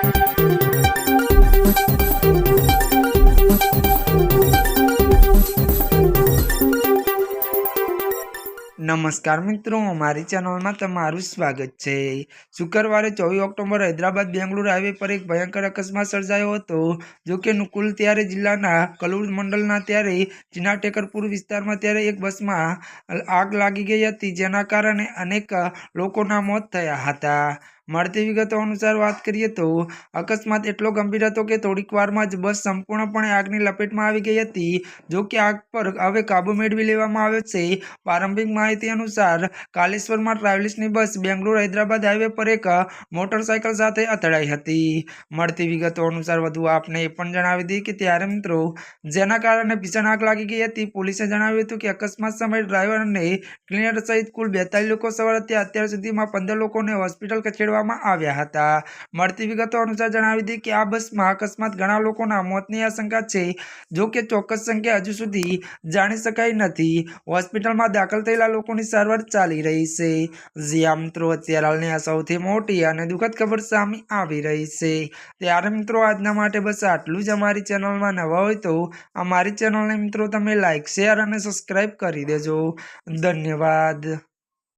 નમસ્કાર મિત્રો મારી ચેનલમાં તમારું સ્વાગત છે. શુક્રવારે ચોવીસ ઓક્ટોબર હૈદરાબાદ બેંગલુરુ હાઈવે પર એક ભયંકર અકસ્માત સર્જાયો હતો, જો કે નુકુલ ત્યારે જિલ્લાના કલુર મંડળના ત્યારે ચીના ટેકરપુર વિસ્તારમાં ત્યારે એક બસમાં આગ લાગી ગઈ હતી, જેના કારણે અનેક લોકોના મોત થયા હતા. મળતી વિગતો અનુસાર વાત કરીએ તો, અકસ્માત એટલો ગંભીર હતો કે થોડીક વારમાં જ બસ સંપૂર્ણપણે આગની લપેટમાં આવી ગઈ હતી. જો કે આગ પર હવે કાબુ મેળવી લેવામાં આવ્યો છે. પ્રારંભિક માહિતી અનુસાર, કાલેશ્વરમાં ટ્રાવેલ્સની બસ બેંગ્લોર હૈદરાબાદ હાઈવે પર એક મોટરસાયકલ સાથે અથડાઈ હતી. મળતી વિગતો અનુસાર વધુ આપને એ પણ જણાવી દીધી કે ત્યારે મિત્રો, જેના કારણે ભીષણ આગ લાગી ગઈ હતી, પોલીસે જણાવ્યું હતું કે અકસ્માત સમયે ડ્રાઈવર અને ક્લીનર સહિત કુલ બેતાલીસ લોકો સવાર હતા. અત્યાર સુધીમાં પંદર લોકોને હોસ્પિટલ ખસેડવામાં આવ્યા હતા. મળતી વિગતો અનુસાર જણાવી હતી કે આ બસમાં અકસ્માત ઘણા લોકોના મોતની આશંકા છે. જો કે ચોક્કસ સંખ્યા હજુ સુધી જાણી શકાઈ નથી. હોસ્પિટલમાં દાખલ થયેલા લોકોની સારવાર ચાલી રહી છે. જ્યાં મિત્રો, અત્યારે હાલની આ સૌથી મોટી અને દુઃખદ ખબર સામે આવી રહી છે. ત્યારે મિત્રો, આજના માટે બસ આટલું જ અમારી ચેનલમાં નવા હોય તો અમારી ચેનલને મિત્રો, તમે લાઇક શેર અને સબસ્ક્રાઈબ કરી દેજો. ધન્યવાદ.